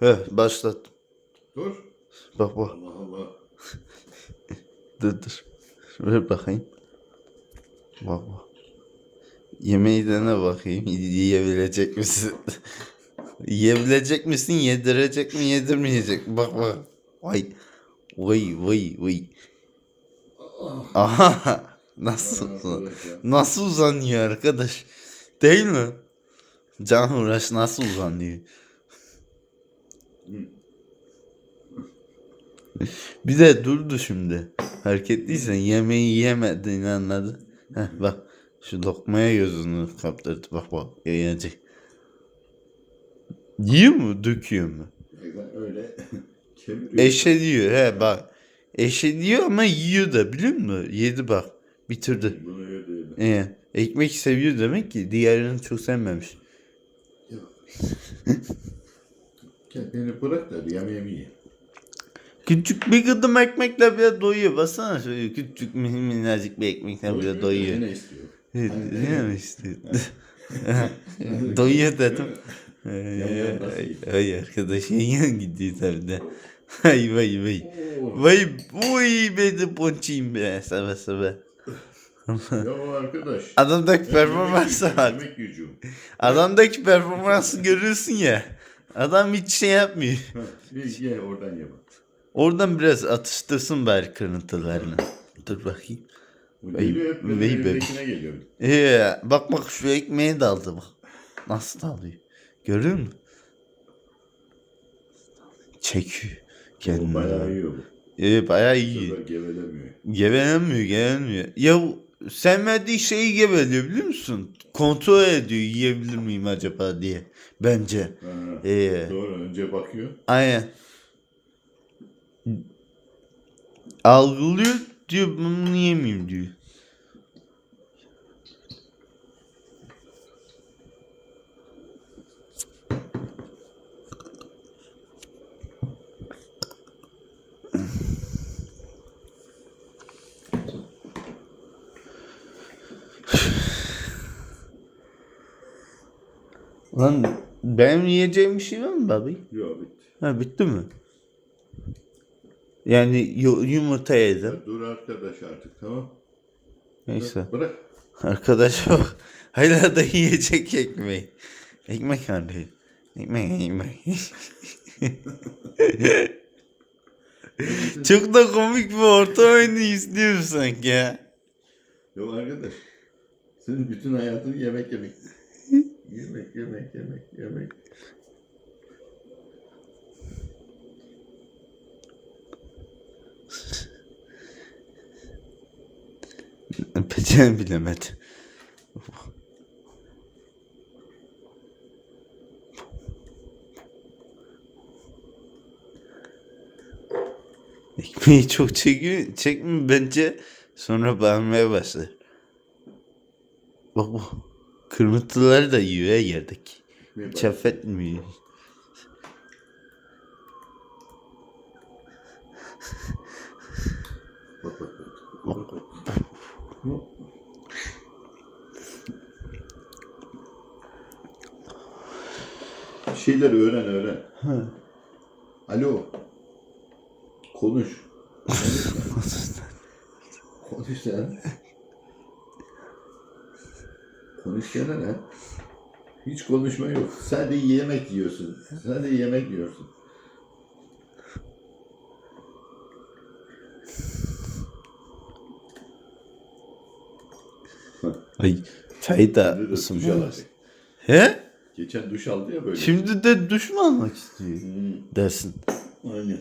He başlattım. Dur. Bak bak. Allah Allah. Dur dur. Ver bakayım. Bak bak. Yemeği dene bakayım. Yiyebilecek misin? Yiyebilecek misin? Yedirecek mi? Yedirmeyecek mi? Bak bak. Vay. Vay vay vay. Aha. Nasıl? Ya. Nasıl uzanıyor arkadaş? Değil mi? Can uğraş nasıl uzanıyor? Bir de durdu şimdi. Hareketliysen yemeği yemediğini anladı. Heh, bak şu lokmaya gözünü kaptırdı. Bak bak yiyecek. Yiyor mu? Döküyor mu? Öyle kemiriyor. Eşeliyor he bak. Eşeliyor ama yiyor da biliyor musun? Yedi bak. Bitirdi. Bunu öyle. Ee, ekmek seviyor demek ki diğerini çok sevmemiş. Gel beni bırak da yemeğimi ye. Küçük bir gıdım ekmekle bile doyuyor. Baksana şöyle küçük min- minnacık bir ekmekle bile doyuyor. Ne istiyor? Evet, Hani değil mi işte? doyuyor dedim. Yanıyor, nasıl yiyor? ay arkadaş yan gidiyor tabii de. Ay vay vay. Oo. Vay uy beni ponçayım be sabah sabah. Ya arkadaş. Adamdaki performansı yemek, bak. yemek. Adamdaki performansı görüyorsun ya. Adam hiç şey yapmıyor. Bir ye oradan ye bak. Oradan biraz atıştırsın bari kırıntılarını. Dur bakayım. Geliyor hep benim vey be. elimdekine geliyor. Ee, bak bak şu ekmeğe daldı bak. Nasıl dalıyor? Görüyor musun? Çekiyor Bu kendini. bayağı yiyor bu. Ee, bayağı Bu iyi. sefer gevelemiyor. Gevelemiyor, gevelemiyor. Ya bu sevmediği şeyi geveliyor biliyor musun? Kontrol ediyor yiyebilir miyim acaba diye. Bence. Ha, Ee, Doğru önce bakıyor. aynen. Algılıyor diyor bunu yemeyeyim diyor. Lan benim yiyeceğim bir şey var mı babi? Yok bitti. Ha bitti mi? Yani yu- yumurta yedim. Dur arkadaş artık tamam. Neyse. Bırak. Arkadaş bak. Hala da yiyecek ekmeği. Ekmek nerede? Ekmek ekmek. Çok da komik bir orta oyunu izliyorum sanki ya. Yok arkadaş. Senin bütün hayatın yemek yemek. Yemek yemek yemek yemek. Peçeni bilemedi. Ekmeği çok çekiyor, çekmiyor bence sonra bağırmaya başlar. Bak bu kırmızıları da yiyor ya yerdeki. Hiç affetmiyor. Bir şeyler öğren öğren. Alo. Konuş. Konuş sen. Konuş gene lan. Hiç konuşma yok. De yemek yiyorsun. De yemek yiyorsun. Ay çayı da Şimdi de duş ısınmıyor. alacak. He? Geçen duş aldı ya böyle. Şimdi de duş mu almak istiyor Hmm, dersin. aynen.